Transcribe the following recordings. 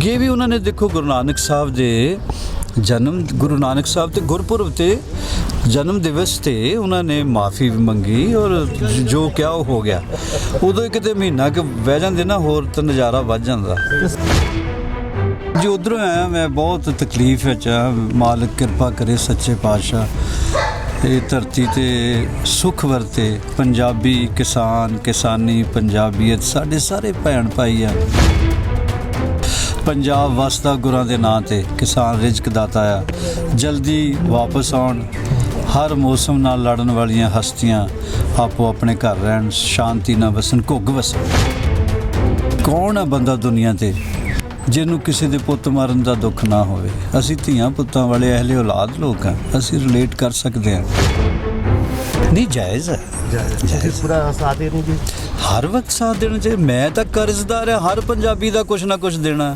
ਅੱਗੇ ਵੀ ਉਹਨਾਂ ਨੇ ਦੇਖੋ ਗੁਰੂ ਨਾਨਕ ਸਾਹਿਬ ਦੇ ਜਨਮ, ਗੁਰੂ ਨਾਨਕ ਸਾਹਿਬ ਤੇ ਗੁਰਪੁਰਬ ਤੇ ਜਨਮ ਦਿਵਸ ਤੇ ਉਹਨਾਂ ਨੇ ਮਾਫੀ ਵੀ ਮੰਗੀ ਔਰ ਜੋ ਕਿਹਾ ਉਹ ਹੋ ਗਿਆ। ਉਦੋਂ ਇੱਕ ਕਿਤੇ ਮਹੀਨਾ ਕਿ ਬਹਿ ਜਾਂਦੇ ਨਾ, ਹੋਰ ਤਾਂ ਨਜ਼ਾਰਾ ਵੱਜ ਜਾਂਦਾ। ਜੀ ਉਧਰੋਂ ਆਇਆ ਮੈਂ, ਬਹੁਤ ਤਕਲੀਫ ਵਿੱਚ ਆ। ਮਾਲਕ ਕਿਰਪਾ ਕਰੇ ਸੱਚੇ ਪਾਤਸ਼ਾਹ ਇਹ ਧਰਤੀ ਤੇ ਸੁਖ ਵਰਤੇ। ਪੰਜਾਬੀ ਕਿਸਾਨ, ਕਿਸਾਨੀ, ਪੰਜਾਬੀਅਤ ਸਾਡੇ ਸਾਰੇ ਭੈਣ ਭਾਈ ਆ। ਪੰਜਾਬ ਵਸਦਾ ਗੁਰਾਂ ਦੇ ਨਾਂ ਤੇ ਕਿਸਾਨ ਰਿਜ਼ਕ ਦਾਤਾ ਆ। ਜਲਦੀ ਵਾਪਸ ਆਉਣ। ਹਰ ਮੌਸਮ ਨਾਲ ਲੜਨ ਵਾਲੀਆਂ ਹਸਤੀਆਂ ਆਪੋ ਆਪਣੇ ਘਰ ਰਹਿਣ। ਸ਼ਾਂਤੀ ਨਾਲ ਵਸਣ, ਘੁੱਗ ਵਸਣ। ਕੌਣ ਆ ਬੰਦਾ ਦੁਨੀਆ ਤੇ ਜਿਹਨੂੰ ਕਿਸੇ ਦੇ ਪੁੱਤ ਮਾਰਨ ਦਾ ਦੁੱਖ ਨਾ ਹੋਵੇ? ਅਸੀਂ ਧੀਆਂ ਪੁੱਤਾਂ ਵਾਲੇ, ਅਹਲੇ ਔਲਾਦ ਲੋਕ ਆ। ਅਸੀਂ ਰਿਲੇਟ ਕਰ ਸਕਦੇ ਹਾਂ ਨਹੀਂ ਜਾਇਜ਼ ਹੈ। ਤੁਸੀਂ ਪੂਰਾ ਸਾਥ ਦੇ ਰਹੇ ਜੀ ਹਰ ਵਕਤ ਸਾਥ ਦੇਣਾ ਚਾਹੀਦਾ ਮੈਂ ਤਾਂ ਕਰਜ਼ਦਾਰ ਆ ਹਰ ਪੰਜਾਬੀ ਦਾ ਕੁਛ ਨਾ ਕੁਛ ਦੇਣਾ।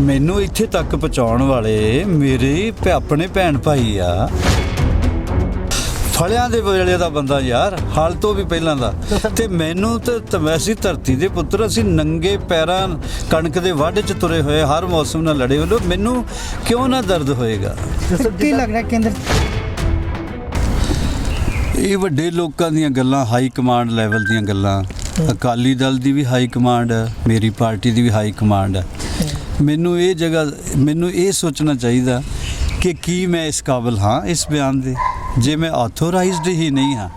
ਮੈਨੂੰ ਇੱਥੇ ਤੱਕ ਪਹੁੰਚਾਉਣ ਵਾਲੇ ਮੇਰੇ ਆਪਣੇ ਭੈਣ ਭਾਈ ਆ। ਫਲਿਆਂ ਦੇ ਵੇਲੇ ਦਾ ਬੰਦਾ ਯਾਰ ਹਾਲ ਤੋਂ ਵੀ ਪਹਿਲਾਂ ਦਾ। ਤੇ ਮੈਨੂੰ ਤੇ ਤਮੈਸੀ ਧਰਤੀ ਦੇ ਪੁੱਤਰ ਅਸੀਂ ਨੰਗੇ ਪੈਰਾਂ ਕਣਕ ਦੇ ਵਾਢੇ 'ਚ ਤੁਰੇ ਹੋਏ ਹਰ ਮੌਸਮ ਨਾਲ ਲੜੇ ਹੋਏ। ਮੈਨੂੰ ਕਿਉਂ ਨਾ ਦਰਦ ਹੋਏਗਾ? ਕੀ ਲੱਗ ਰਿਹਾ ਕੇਂਦਰ ਇਹ ਵੱਡੇ ਲੋਕਾਂ ਦੀਆਂ ਗੱਲਾਂ ਹਾਈ ਕਮਾਂਡ ਲੈਵਲ ਦੀਆਂ ਗੱਲਾਂ। ਅਕਾਲੀ ਦਲ ਦੀ ਵੀ ਹਾਈ ਕਮਾਂਡ ਹੈ ਮੇਰੀ ਪਾਰਟੀ ਦੀ ਵੀ ਹਾਈ ਕਮਾਂਡ ਹੈ। ਮੈਨੂੰ ਇਹ ਜਗ੍ਹਾ ਮੈਨੂੰ ਇਹ ਸੋਚਣਾ ਚਾਹੀਦਾ ਕਿ ਕੀ ਮੈਂ ਇਸ ਕਾਬਿਲ ਹਾਂ ਇਸ ਬਿਆਨ ਦੇ? ਜੇ ਮੈਂ ਆਥੋਰਾਈਜ਼ਡ ਹੀ ਨਹੀਂ ਹਾਂ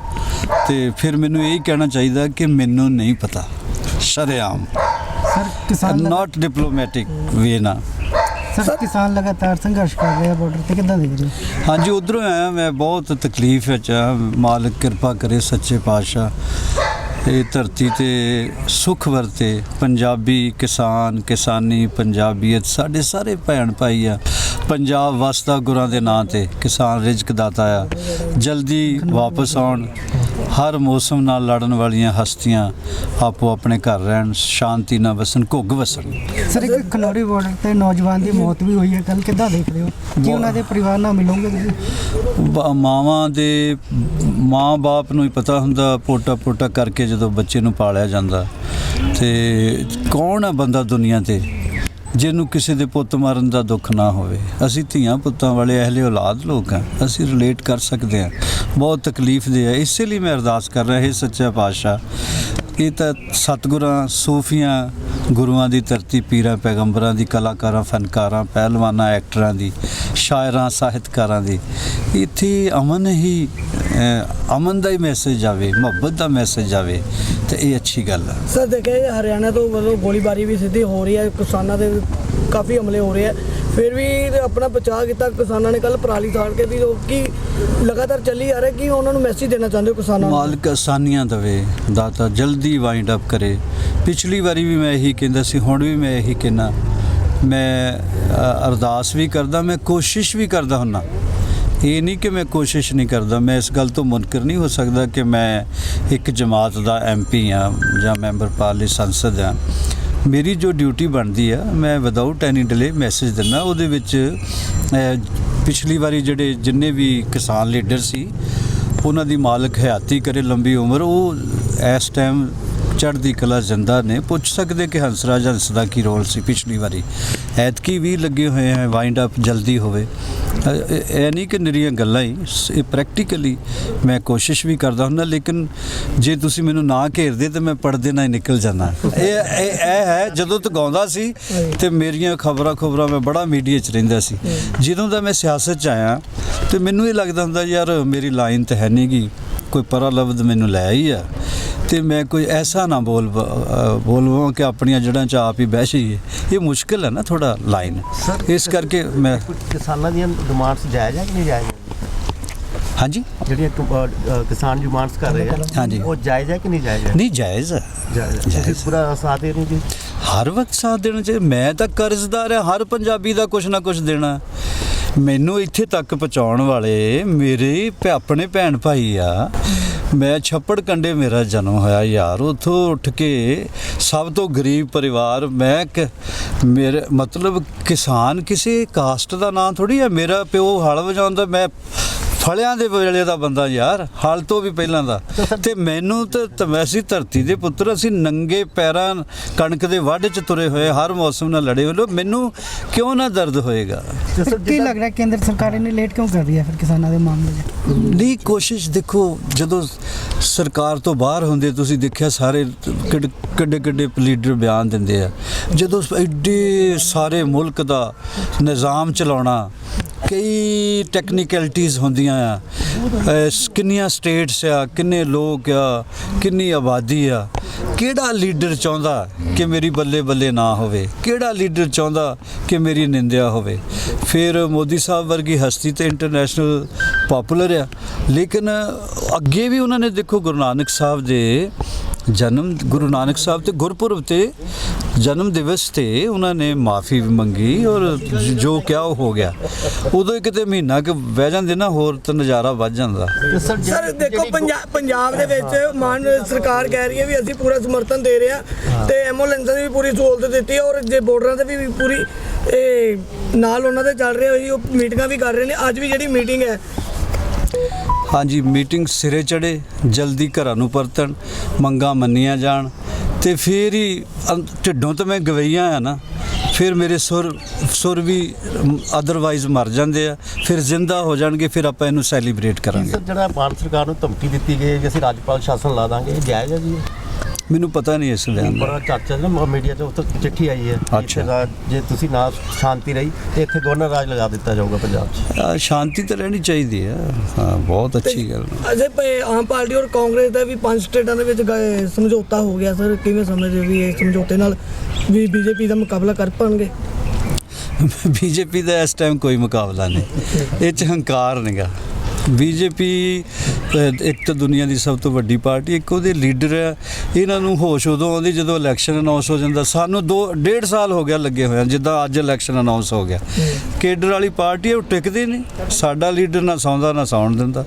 ਤੇ ਫਿਰ ਮੈਨੂੰ ਇਹ ਕਹਿਣਾ ਚਾਹੀਦਾ ਕਿ ਮੈਨੂੰ ਨਹੀਂ ਪਤਾ। ਸ਼ਰੇਆਮ। ਸਰ ਕਿਸਾਨ ਨਾਟ ਡਿਪਲੋਮੈਟਿਕ ਵੇ ਨਾ। ਸਰ ਕਿਸਾਨ ਲਗਾਤਾਰ ਸੰਘਰਸ਼ ਕਰ ਰਹੇ ਆ ਬਾਰਡਰ ਤੇ ਕਿੱਦਾਂ ਦੇਖ ਰਹੇ ਹੋ? ਹਾਂਜੀ ਉਧਰੋਂ ਆਇਆ ਮੈਂ ਬਹੁਤ ਤਕਲੀਫ ਵਿੱਚ ਆ। ਮਾਲਕ ਕਿਰਪਾ ਕਰੇ ਸੱਚੇ ਪਾਤਸ਼ਾਹ। ਇਹ ਧਰਤੀ ਤੇ ਸੁਖ ਵਰਤੇ। ਪੰਜਾਬੀ ਕਿਸਾਨ ਕਿਸਾਨੀ ਪੰਜਾਬੀਅਤ ਸਾਡੇ ਸਾਰੇ ਭੈਣ ਭਾਈ ਆ। ਪੰਜਾਬ ਵਸਦਾ ਗੁਰਾਂ ਦੇ ਨਾਂ ਤੇ ਕਿਸਾਨ ਰਿਜ਼ਕ ਦਾਤਾ ਆ। ਜਲਦੀ ਵਾਪਸ ਆਉਣ। ਹਰ ਮੌਸਮ ਨਾਲ ਲੜਨ ਵਾਲੀਆਂ ਹਸਤੀਆਂ ਆਪੋ ਆਪਣੇ ਘਰ ਰਹਿਣ ਸ਼ਾਂਤੀ ਨਾਲ ਵਸਣ ਘੁੱਗ ਵਸਣ। ਸਰ ਇੱਕ ਖਨੌਰੀ ਬਾਰਡਰ ਤੇ ਨੌਜਵਾਨ ਦੀ ਮੌਤ ਵੀ ਹੋਈ ਹੈ। ਕੱਲ ਕਿੱਦਾਂ ਦੇਖ ਰਹੇ ਹੋ? ਕੀ ਉਹਨਾਂ ਦੇ ਪਰਿਵਾਰ ਨਾਲ ਮਿਲੋਗੇ ਤੁਸੀਂ? ਮਾਵਾਂ ਦੇ ਮਾਂ-ਬਾਪ ਨੂੰ ਹੀ ਪਤਾ ਹੁੰਦਾ ਪੋਟਾ ਪੋਟਾ ਕਰਕੇ ਜਦੋਂ ਬੱਚੇ ਨੂੰ ਪਾਲਿਆ ਜਾਂਦਾ। ਤੇ ਕੌਣ ਆ ਬੰਦਾ ਦੁਨੀਆ ਤੇ? ਜਿਹਨੂੰ ਕਿਸੇ ਦੇ ਪੁੱਤ ਮਾਰਨ ਦਾ ਦੁੱਖ ਨਾ ਹੋਵੇ। ਅਸੀਂ ਧੀਆਂ ਪੁੱਤਾਂ ਵਾਲੇ ਅਹਲੇ ਔਲਾਦ ਲੋਕ ਆ ਅਸੀਂ ਰਿਲੇਟ ਕਰ ਸਕਦੇ ਹਾਂ। ਬਹੁਤ ਤਕਲੀਫ ਦੇ ਆ। ਇਸੇ ਲਈ ਮੈਂ ਅਰਦਾਸ ਕਰ ਰਿਹਾ, ਹਾਂ ਸੱਚਾ ਪਾਤਸ਼ਾਹ, ਇਹ ਤਾਂ ਸਤਿਗੁਰਾਂ, ਸੂਫੀਆਂ ਗੁਰੂਆਂ ਦੀ ਧਰਤੀ, ਪੀਰਾਂ, ਪੈਗੰਬਰਾਂ ਦੀ, ਕਲਾਕਾਰਾਂ, ਫਨਕਾਰਾਂ, ਪਹਿਲਵਾਨਾਂ, ਐਕਟਰਾਂ ਦੀ, ਸ਼ਾਇਰਾਂ, ਸਾਹਿਤਕਾਰਾਂ ਦੀ, ਇੱਥੇ ਅਮਨ ਹੀ ਅਮਨ ਦਾ ਹੀ ਮੈਸੇਜ ਆਵੇ, ਮੁਹੱਬਤ ਦਾ ਮੈਸੇਜ ਆਵੇ, ਤੇ ਇਹ ਅੱਛੀ ਗੱਲ ਹੈ ਸਰ ਦੇਖਿਆ ਹਰਿਆਣਾ ਤੋਂ ਮਤਲਬ ਗੋਲੀਬਾਰੀ ਵੀ ਸਿੱਧੀ ਹੋ ਰਹੀ ਹੈ ਕਿਸਾਨਾਂ ਦੇ ਕਾਫੀ ਹਮਲੇ ਹੋ ਰਹੇ ਆ। ਫਿਰ ਵੀ ਆਪਣਾ ਬਚਾਅ ਕੀਤਾ ਕਿਸਾਨਾਂ ਨੇ ਕੱਲ ਪਰਾਲੀ ਸਾੜ ਕੇ ਦੀ ਕਿ ਲਗਾਤਾਰ ਚੱਲੀ ਆ ਰਿਹਾ ਕਿ ਉਹਨਾਂ ਨੂੰ ਮੈਸੇਜ ਦੇਣਾ ਚਾਹੁੰਦੇ ਹੋ ਕਿਸਾਨਾਂ ਨੂੰ? ਮਾਲਕ ਆਸਾਨੀਆਂ ਦਵੇ ਦਾਤਾ ਜਲਦੀ ਵਾਈਂਡ ਅਪ ਕਰੇ। ਪਿਛਲੀ ਵਾਰੀ ਵੀ ਮੈਂ ਇਹੀ ਕਹਿੰਦਾ ਸੀ ਹੁਣ ਵੀ ਮੈਂ ਇਹੀ ਕਹਿੰਦਾ। ਮੈਂ ਅਰਦਾਸ ਵੀ ਕਰਦਾ ਮੈਂ ਕੋਸ਼ਿਸ਼ ਵੀ ਕਰਦਾ ਹੁੰਨਾ। ਇਹ ਨਹੀਂ ਕਿ ਮੈਂ ਕੋਸ਼ਿਸ਼ ਨਹੀਂ ਕਰਦਾ, ਮੈਂ ਇਸ ਗੱਲ ਤੋਂ ਮੁਨਕਰ ਨਹੀਂ ਹੋ ਸਕਦਾ ਕਿ ਮੈਂ ਇੱਕ ਜਮਾਤ ਦਾ ਐਮਪੀ ਆ ਜਾਂ ਮੈਂਬਰ ਪਾਰਲੀ ਸੰਸਦ ਆ ਮੇਰੀ ਜੋ ਡਿਊਟੀ ਬਣਦੀ ਆ, ਮੈਂ ਵਿਦਆਊਟ ਐਨੀ ਡਿਲੇ ਮੈਸੇਜ ਦਿੰਦਾ। ਉਹਦੇ ਵਿੱਚ ਪਿਛਲੀ ਵਾਰੀ ਜਿਹੜੇ ਜਿੰਨੇ ਵੀ ਕਿਸਾਨ ਲੀਡਰ ਸੀ, ਉਹਨਾਂ ਦੀ ਮਾਲਕ ਹਯਾਤੀ ਕਰੇ ਲੰਬੀ ਉਮਰ, ਉਹ ਇਸ ਟਾਈਮ ਚੜ੍ਹਦੀ ਕਲਾ ਜ਼ਿੰਦਾ ਨੇ ਪੁੱਛ ਸਕਦੇ ਕਿ ਹੰਸਰਾਜ ਹੰਸ ਦਾ ਕੀ ਰੋਲ ਸੀ ਪਿਛਲੀ ਵਾਰੀ? ਐਤਕੀ ਵੀ ਲੱਗੇ ਹੋਏ ਹੈ ਵਾਈਂਡ ਅਪ ਜਲਦੀ ਹੋਵੇ। ਇਹ ਨਹੀਂ ਕਿ ਨਿਰੀਆਂ ਗੱਲਾਂ ਹੀ ਇਹ ਪ੍ਰੈਕਟੀਕਲੀ ਮੈਂ ਕੋਸ਼ਿਸ਼ ਵੀ ਕਰਦਾ ਹੁੰਦਾ, ਲੇਕਿਨ ਜੇ ਤੁਸੀਂ ਮੈਨੂੰ ਨਾ ਘੇਰਦੇ ਤੇ ਮੈਂ ਪੜਦੇ ਨਾ ਹੀ ਨਿਕਲ ਜਾਂਦਾ। ਇਹ ਇਹ ਇਹ ਹੈ, ਜਦੋਂ ਤੱਕ ਗਾਉਂਦਾ ਸੀ ਤੇ ਮੇਰੀਆਂ ਖਬਰਾਂ ਖਬਰਾਂ ਮੈਂ ਬੜਾ ਮੀਡੀਆ 'ਚ ਰਹਿੰਦਾ ਸੀ। ਜਦੋਂ ਦਾ ਮੈਂ ਸਿਆਸਤ 'ਚ ਆਇਆ, ਤੇ ਮੈਨੂੰ ਇਹ ਲੱਗਦਾ ਹੁੰਦਾ, ਯਾਰ ਮੇਰੀ ਲਾਈਨ ਤੇ ਹੈ ਨਹੀਂਗੀ ਕੋਈ ਪਰਾ ਲਫ਼ਜ਼ ਮੈਨੂੰ ਲੈ ਆਈ ਆ। ਤੇ ਮੈਂ ਕੋਈ ਐਸਾ ਨਾ ਬੋਲ ਬੋਲਵਾਂ ਕਿ ਆਪਣੀਆਂ ਜੜਾਂ 'ਚ ਆਪ ਹੀ ਬਹਿ ਜਾਈਏ। ਇਹ ਮੁਸ਼ਕਿਲ ਹੈ ਨਾ ਥੋੜਾ ਲਾਈਨ ਇਸ ਕਰਕੇ ਮੈਂ ਕਿਸਾਨਾਂ ਦੀਆਂ ਡਿਮਾਂਡਸ ਜਾਇਜ਼ ਹੈ ਕਿ ਨਹੀਂ ਜਾਇਜ਼ ਹੈ? ਹਾਂਜੀ? ਜਿਹੜੀਆਂ ਕਿਸਾਨ ਡਿਮਾਂਡਸ ਕਰ ਰਹੇ ਆ ਹਾਂਜੀ। ਉਹ ਜਾਇਜ਼ ਹੈ ਕਿ ਨਹੀਂ ਜਾਇਜ਼ ਹੈ? ਨਹੀਂ ਜਾਇਜ਼ ਹੈ। ਜਾਇਜ਼ ਹੈ। ਪੂਰਾ ਸਾਥ ਦੇ ਰਹੇ ਜੀ? ਹਰ ਵਕਤ ਸਾਥ ਦੇਣਾ ਚਾਹੀਦਾ। ਮੈਂ ਤਾਂ ਕਰਜ਼ਦਾਰ ਆ ਹਰ ਪੰਜਾਬੀ ਦਾ ਕੁਛ ਨਾ ਕੁਛ ਦੇਣਾ। ਮੈਨੂੰ ਇੱਥੇ ਤੱਕ ਪਹੁੰਚਾਉਣ ਵਾਲੇ ਮੇਰੇ ਆਪਣੇ ਭੈਣ ਭਾਈ ਆ। ਮੈਂ ਛੱਪੜ ਕੰਡੇ ਮੇਰਾ ਜਨਮ ਹੋਇਆ ਯਾਰ, ਉਥੋਂ ਉੱਠ ਕੇ ਸਭ ਤੋਂ ਗਰੀਬ ਪਰਿਵਾਰ, ਮੈਂ ਕ- ਮੇਰੇ, ਮਤਲਬ ਕਿਸਾਨ ਕਿਸੇ ਕਾਸਟ ਦਾ ਨਾਂ ਥੋੜੀ ਹੈ, ਮੇਰਾ ਪਿਓ ਹਲ ਵਜਾਉਂਦਾ, ਮੈਂ ਫਲਿਆਂ ਦੇ ਵੇਲੇ ਦਾ ਬੰਦਾ ਯਾਰ ਹਾਲ ਤੋਂ ਵੀ ਪਹਿਲਾਂ ਦਾ। ਤੇ ਮੈਨੂੰ ਤੇ ਤਮੈਸੀ ਧਰਤੀ ਦੇ ਪੁੱਤਰ ਅਸੀਂ ਨੰਗੇ ਪੈਰਾਂ ਕਣਕ ਦੇ ਵਾਢੇ 'ਚ ਤੁਰੇ ਹੋਏ ਹਰ ਮੌਸਮ ਨਾਲ ਲੜੇ ਹੋਏ। ਮੈਨੂੰ ਕਿਉਂ ਨਾ ਦਰਦ ਹੋਏਗਾ? ਕੀ ਲੱਗ ਰਿਹਾ? ਕੇਂਦਰ ਸਰਕਾਰ ਇਹਨੇ ਲੇਟ ਕਿਉਂ ਕਰ ਰਹੀ ਹੈ ਫਿਰ ਕਿਸਾਨਾਂ ਦੇ ਮਾਮਲੇ 'ਚ ਨਹੀਂ ਕੋਸ਼ਿਸ਼ ਦੇਖੋ ਜਦੋਂ ਸਰਕਾਰ ਤੋਂ ਬਾਹਰ ਹੁੰਦੇ ਤੁਸੀਂ ਦੇਖਿਆ ਸਾਰੇ ਕਿੱਡ- ਕਿੱਡੇ ਕਿੱਡੇ ਲੀਡਰ ਬਿਆਨ ਦਿੰਦੇ ਆ। ਜਦੋਂ ਐਡੇ ਸਾਰੇ ਮੁਲਕ ਦਾ ਨਿਜ਼ਾਮ ਚਲਾਉਣਾ ਕਈ ਟੈਕਨੀਕੈਲਿਟੀਜ਼ ਹੁੰਦੀਆਂ ਆ। ਕਿੰਨੀਆਂ ਸਟੇਟਸ ਆ, ਕਿੰਨੇ ਲੋਕ ਆ, ਕਿੰਨੀ ਆਬਾਦੀ ਆ। ਕਿਹੜਾ ਲੀਡਰ ਚਾਹੁੰਦਾ ਕਿ ਮੇਰੀ ਬੱਲੇ ਬੱਲੇ ਨਾ ਹੋਵੇ? ਕਿਹੜਾ ਲੀਡਰ ਚਾਹੁੰਦਾ ਕਿ ਮੇਰੀ ਨਿੰਦਿਆ ਹੋਵੇ? ਫਿਰ ਮੋਦੀ ਸਾਹਿਬ ਵਰਗੀ ਹਸਤੀ ਤੇ ਇੰਟਰਨੈਸ਼ਨਲ ਪਪੂਲਰ ਆ। ਲੇਕਿਨ ਅੱਗੇ ਵੀ ਉਹਨਾਂ ਨੇ ਦੇਖੋ ਗੁਰੂ ਨਾਨਕ ਸਾਹਿਬ ਦੇ ਜਨਮ, ਗੁਰੂ ਨਾਨਕ ਸਾਹਿਬ ਤੇ ਗੁਰਪੁਰਬ ਤੇ ਜਨਮ ਦਿਵਸ ਤੇ ਉਹਨਾਂ ਨੇ ਮਾਫੀ ਮੰਗੀ ਔਰ ਜ- ਕਿਹਾ ਉਹ ਹੋ ਗਿਆ। ਉਦੋਂ ਹੀ ਕਿਤੇ ਮਹੀਨਾ ਕਿ ਬਹਿ ਜਾਂਦੇ ਨਾ ਹੋਰ ਤਾਂ ਨਜ਼ਾਰਾ ਵੱਜ ਜਾਂਦਾ। ਸਰ ਦੇਖੋ ਪੰਜਾਬ ਪੰਜਾਬ ਦੇ ਵਿੱਚ ਮਾਨ ਸਰਕਾਰ ਕਹਿ ਰਹੀ ਹੈ ਵੀ ਅਸੀਂ ਪੂਰਾ ਸਮਰਥਨ ਦੇ ਰਹੇ ਤੇ ਐਂਬੂਲੈਂਸਾਂ ਦੀ ਵੀ ਪੂਰੀ ਸਹੂਲਤ ਦਿੱਤੀ ਔਰ ਜੇ ਬਾਰਡਰਾਂ ਤੇ ਵੀ ਪੂਰੀ ਇਹ ਨਾਲ ਉਹਨਾਂ ਦੇ ਚੱਲ ਰਹੇ ਹੋਈ ਉਹ ਮੀਟਿੰਗਾਂ ਵੀ ਕਰ ਰਹੇ ਨੇ। ਅੱਜ ਵੀ ਜਿਹੜੀ ਮੀਟਿੰਗ ਹੈ। ਹਾਂਜੀ ਮੀਟਿੰਗ ਸਿਰੇ ਚੜੇ ਜਲਦੀ ਘਰਾਂ ਨੂੰ ਪਰਤਣ ਮੰਗਾਂ ਮੰਨੀਆਂ ਜਾਣ ਤੇ ਫਿਰ ਹੀ ਢਿੱਡੋਂ ਤਾਂ ਮੈਂ ਗਵਈਆਂ ਆ ਨਾ ਫਿਰ ਮੇਰੇ ਸੁਰ ਸੁਰ ਵੀ ਅਦਰਵਾਈਜ਼ ਮਰ ਜਾਂਦੇ ਆ ਫਿਰ ਜ਼ਿੰਦਾ ਹੋ ਜਾਣਗੇ ਫਿਰ ਆਪਾਂ ਇਹਨੂੰ ਸੈਲੀਬ੍ਰੇਟ ਕਰਾਂਗੇ ਜਿਹੜਾ ਭਾਰਤ ਸਰਕਾਰ ਨੂੰ ਧਮਕੀ ਦਿੱਤੀ ਗਈ ਹੈ ਕਿ ਅਸੀਂ ਰਾਜਪਾਲ ਸ਼ਾਸਨ ਲਾ ਦਾਂਗੇ ਇਹ ਜਾਇਜ਼ ਹੈ ਜੀ? ਮੈਨੂੰ ਪਤਾ ਨਹੀਂ ਇਸ ਬਿਆਨ ਦਾ। ਬੜਾ ਚਰਚਾ ਨਾ ਮੀਡੀਆ 'ਚ ਉੱਥੇ ਚਿੱਠੀ ਆਈ ਹੈ। ਕਿ ਅੱਛਾ। ਇੱਥੇ ਰਾਜ ਜੇ ਤੁਸੀਂ ਨਾ ਸ਼ਾਂਤੀ ਰਹੀ ਤੇ ਇੱਥੇ ਗਵਰਨਰ ਰਾਜ ਲਗਾ ਦਿੱਤਾ ਜਾਊਗਾ ਪੰਜਾਬ 'ਚ। ਸ਼ਾਂਤੀ ਤਾਂ ਰਹਿਣੀ ਚਾਹੀਦੀ ਆ ਹਾਂ ਬਹੁਤ ਅੱਛੀ ਗੱਲ ਅਜੇ ਪਏ ਆਮ ਪਾਰਟੀ ਔਰ ਕਾਂਗਰਸ ਦਾ ਵੀ ਪੰਜ ਸਟੇਟਾਂ ਦੇ ਵਿੱਚ ਗਏ ਸਮਝੌਤਾ ਹੋ ਗਿਆ ਸਰ। ਕਿਵੇਂ ਸਮਝਦੇ ਹੋ ਵੀ ਇਹ ਸਮਝੌਤੇ ਨਾਲ ਵੀ ਬੀਜੇਪੀ ਦਾ ਮੁਕਾਬਲਾ ਕਰ ਪਾਣਗੇ? ਬੀਜੇਪੀ ਦਾ ਇਸ ਟਾਈਮ ਕੋਈ ਮੁਕਾਬਲਾ ਨਹੀਂ। ਇਹ ਚ ਹੰਕਾਰ ਨਹੀਂਗਾ। ਬੀਜੇਪੀ ਇੱਕ ਤਾਂ ਦੁਨੀਆ ਦੀ ਸਭ ਤੋਂ ਵੱਡੀ ਪਾਰਟੀ ਇੱਕ ਉਹਦੇ ਲੀਡਰ ਹੈ। ਇਹਨਾਂ ਨੂੰ ਹੋਸ਼ ਉਦੋਂ ਆਉਂਦੀ ਜਦੋਂ ਇਲੈਕਸ਼ਨ ਅਨਾਉਂਸ ਹੋ ਜਾਂਦਾ। ਸਾਨੂੰ 2 ਡੇਢ ਸਾਲ ਹੋ ਗਿਆ ਲੱਗੇ ਹੋਇਆ ਜਿੱਦਾਂ ਅੱਜ ਇਲੈਕਸ਼ਨ ਅਨਾਉਂਸ ਹੋ ਗਿਆ। ਕੇਡਰ ਵਾਲੀ ਪਾਰਟੀ ਹੈ, ਉਹ ਟਿਕਦੀ ਨਹੀਂ। ਸਾਡਾ ਲੀਡਰ ਨਾ ਸੌਂਦਾ ਨਾ ਸੌਣ ਦਿੰਦਾ।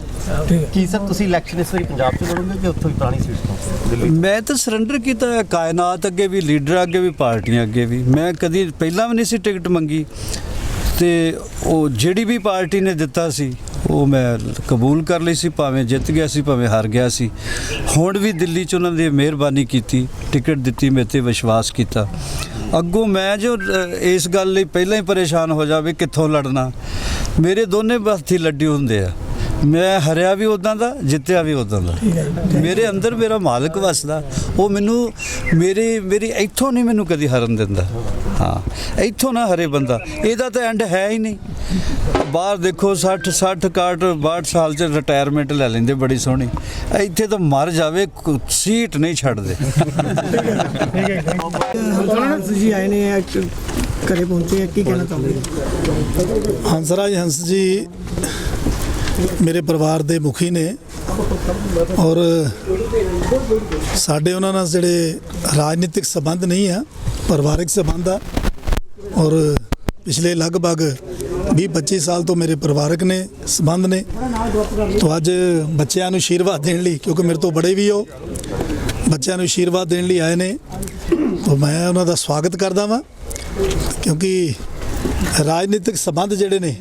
ਕੀ ਸਰ ਤੁਸੀਂ ਇਲੈਕਸ਼ਨ ਇਸ ਵਾਰੀ ਪੰਜਾਬ 'ਚ ਲੜੋਗੇ ਕਿ ਉੱਥੋਂ ਹੀ ਪੁਰਾਣੀ ਸੀਟ ਤੋਂ ਦਿੱਲੀ? ਮੈਂ ਤਾਂ ਸਰੈਂਡਰ ਕੀਤਾ ਹੈ ਕਾਇਨਾਤ ਅੱਗੇ ਵੀ ਲੀਡਰ ਅੱਗੇ ਵੀ ਪਾਰਟੀਆਂ ਅੱਗੇ ਵੀ। ਮੈਂ ਕਦੀ ਪਹਿਲਾਂ ਵੀ ਨਹੀਂ ਸੀ ਟਿਕਟ ਮੰਗੀ। ਤੇ ਉਹ ਜਿਹੜੀ ਵੀ ਪਾਰਟੀ ਨੇ ਦਿੱਤਾ ਸੀ ਉਹ ਮੈਂ ਕਬੂਲ ਕਰ ਲਈ ਸੀ ਭਾਵੇਂ ਜਿੱਤ ਗਿਆ ਸੀ ਭਾਵੇਂ ਹਾਰ ਗਿਆ ਸੀ। ਹੁਣ ਵੀ ਦਿੱਲੀ 'ਚ ਉਹਨਾਂ ਦੀ ਮਿਹਰਬਾਨੀ ਕੀਤੀ ਟਿਕਟ ਦਿੱਤੀ ਮੇਰੇ ਤੇ ਵਿਸ਼ਵਾਸ ਕੀਤਾ। ਅੱਗੋਂ ਮੈਂ ਜੋ ਇਸ ਗੱਲ ਲਈ ਪਹਿਲਾਂ ਹੀ ਪਰੇਸ਼ਾਨ ਹੋ ਜਾਵੇ ਕਿੱਥੋਂ ਲੜਨਾ। ਮੇਰੇ ਦੋਨੇ ਹੱਥੀ ਲੱਡੀ ਹੁੰਦੇ ਆ। ਮੈਂ ਹਰਿਆ ਵੀ ਉਦਾਂ ਦਾ ਜਿੱਤਿਆ ਵੀ ਉਦਾਂ ਦਾ। ਮੇਰੇ ਅੰਦਰ ਮੇਰਾ ਮਾਲਕ ਵਸਦਾ। ਉਹ ਮੈਨੂੰ ਮੇਰੇ ਮੇਰੀ ਇੱਥੋਂ ਨਹੀਂ ਮੈਨੂੰ ਕਦੀ ਹਰਨ ਦਿੰਦਾ। ਹਾਂ ਇੱਥੋਂ ਨਾ ਹਰੇ ਬੰਦਾ ਇਹਦਾ ਤਾਂ ਐਂਡ ਹੈ ਹੀ ਨਹੀਂ। ਬਾਹਰ ਦੇਖੋ 60 60 61 62 ਸਾਲ ਚ ਰਿਟਾਇਰਮੈਂਟ ਲੈ ਲੈਂਦੇ ਬੜੀ ਸੋਹਣੀ। ਇੱਥੇ ਤਾਂ ਮਰ ਜਾਵੇ ਸੀਟ ਨਹੀਂ ਛੱਡਦੇ। ਹੰਸ ਜੀ ਆਏ ਨੇ ਅੱਜ ਘਰੇ ਪਹੁੰਚੇ ਕੀ ਕਹਿਣਾ ਚਾਹੁੰਦੇ ਹੰਸਰਾਜ ਹੰਸ ਜੀ ਮੇਰੇ ਪਰਿਵਾਰ ਦੇ ਮੁਖੀ ਨੇ ਔਰ ਸਾਡੇ ਉਹਨਾਂ ਨਾਲ ਜਿਹੜੇ ਰਾਜਨੀਤਿਕ ਸਬੰਧ ਨਹੀਂ ਆ, ਪਰਿਵਾਰਿਕ ਸਬੰਧ ਆ ਔਰ ਪਿਛਲੇ ਲਗਭਗ 20-25 ਸਾਲ ਤੋਂ ਮੇਰੇ ਪਰਿਵਾਰਕ ਨੇ ਸਬੰਧ ਨੇ। ਤੋਂ ਅੱਜ ਬੱਚਿਆਂ ਨੂੰ ਆਸ਼ੀਰਵਾਦ ਦੇਣ ਲਈ, ਕਿਉਂਕਿ ਮੇਰੇ ਤੋਂ ਬੜੇ ਵੀ ਹੋ ਬੱਚਿਆਂ ਨੂੰ ਆਸ਼ੀਰਵਾਦ ਦੇਣ ਲਈ ਆਏ ਨੇ। ਤੋਂ ਮੈਂ ਉਹਨਾਂ ਦਾ ਸਵਾਗਤ ਕਰਦਾ ਵਾਂ, ਕਿਉਂਕਿ ਰਾਜਨੀਤਿਕ ਸਬੰਧ ਜਿਹੜੇ ਨੇ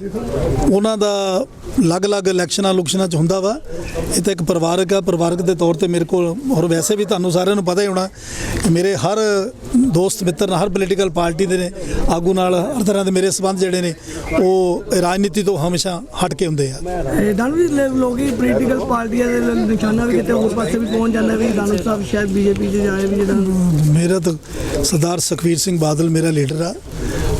ਉਹਨਾਂ ਦਾ ਅਲੱਗ-ਅਲੱਗ ਇਲੈਕਸ਼ਨਾਂ ਲੁਕਸ਼ਨਾਂ ਚ ਹੁੰਦਾ ਵਾ। ਇਹ ਤਾਂ ਇੱਕ ਪਰਿਵਾਰਕ ਆ ਪਰਿਵਾਰਕ ਦੇ ਤੌਰ ਤੇ ਮੇਰੇ ਕੋਲ ਔਰ ਵੈਸੇ ਵੀ ਤੁਹਾਨੂੰ ਸਾਰਿਆਂ ਨੂੰ ਪਤਾ ਹੀ ਹੋਣਾ ਕਿ ਮੇਰੇ ਹਰ ਦੋਸਤ ਮਿੱਤਰ ਨਾਲ ਹਰ ਪੋਲੀਟੀਕਲ ਪਾਰਟੀ ਦੇ ਨੇ ਆਗੂ ਨਾਲ ਹਰ ਤਰ੍ਹਾਂ ਦੇ ਮੇਰੇ ਸਬੰਧ ਜਿਹੜੇ ਨੇ ਉਹ ਰਾਜਨੀਤੀ ਤੋਂ ਹਮੇਸ਼ਾ ਹਟ ਕੇ ਹੁੰਦੇ ਆ। ਦਾਨ ਵੀ ਲ- ਲੋਕ ਪੋਲੀਟੀਕਲ ਪਾਰਟੀਆਂ ਦੇ ਨਿਸ਼ਾਨਾ ਵੀ ਕਿਤੇ ਹੋਰ ਪਾਸੇ ਵੀ ਪਹੁੰਚ ਜਾਂਦਾ ਵੀ ਦਾਨੂ ਸਾਹਿਬ ਸ਼ਾਇਦ ਬੀਜੇਪੀ 'ਚ ਜਾਏ ਵੀ ਜਿਹੜਾ ਮੇਰਾ ਤਾਂ ਸਰਦਾਰ ਸੁਖਵੀਰ ਸਿੰਘ ਬਾਦਲ ਮੇਰਾ ਲੀਡਰ ਆ।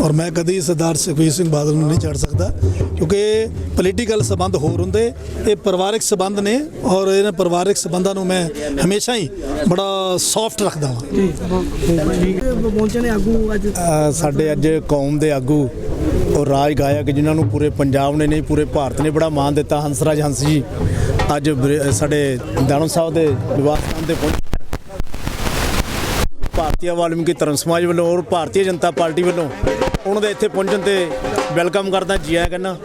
ਔਰ ਮੈਂ ਕਦੀ ਸਰਦਾਰ ਸੁਖਵੀਰ ਸਿੰਘ ਬਾਦਲ ਨੂੰ ਨਹੀਂ ਛੱਡ ਸਕਦਾ ਕਿਉਂਕਿ ਪੋਲੀਟੀਕਲ ਸਬੰਧ ਹੋਰ ਹੁੰਦੇ ਇਹ ਪਰਿਵਾਰਕ ਸਬੰਧ ਨੇ ਔਰ ਇਹਨਾਂ ਪਰਿਵਾਰਕ ਸਬੰਧਾਂ ਨੂੰ ਮੈਂ ਹਮੇਸ਼ਾ ਹੀ ਬੜਾ ਸੌਫਟ ਰੱਖਦਾ ਹਾਂ ਪਹੁੰਚੇ ਨੇ ਆਗੂ ਅੱਜ? ਅ, ਸਾਡੇ ਅੱਜ ਕੌਮ ਦੇ ਆਗੂ ਔਰ ਰਾਜ ਗਾਇਕ ਜਿਨ੍ਹਾਂ ਨੂੰ ਪੂਰੇ ਪੰਜਾਬ ਨੇ ਨਹੀਂ ਪੂਰੇ ਭਾਰਤ ਨੇ ਬੜਾ ਮਾਣ ਦਿੱਤਾ ਹੰਸਰਾਜ ਹੰਸ ਜੀ ਅੱਜ ਸਾਡੇ ਦਾਨੋ ਸਾਹਿਬ ਦੇ ਵਿਵਾਹ ਸਥਾਨ ਤੇ ਪਹੁੰਚੇ ਭਾਰਤੀ ਵਾਲਮੀਕੀ ਧਰਮ ਸਮਾਜ ਵੱਲੋਂ ਔਰ ਭਾਰਤੀ ਜਨਤਾ ਪਾਰਟੀ ਵੱਲੋਂ ਉਹਨਾਂ ਦੇ ਇੱਥੇ ਪਹੁੰਚਣ ਤੇ ਵੈਲਕਮ ਕਰਦਾ ਜੀ ਆਇਆਂ ਕਹਿੰਦਾ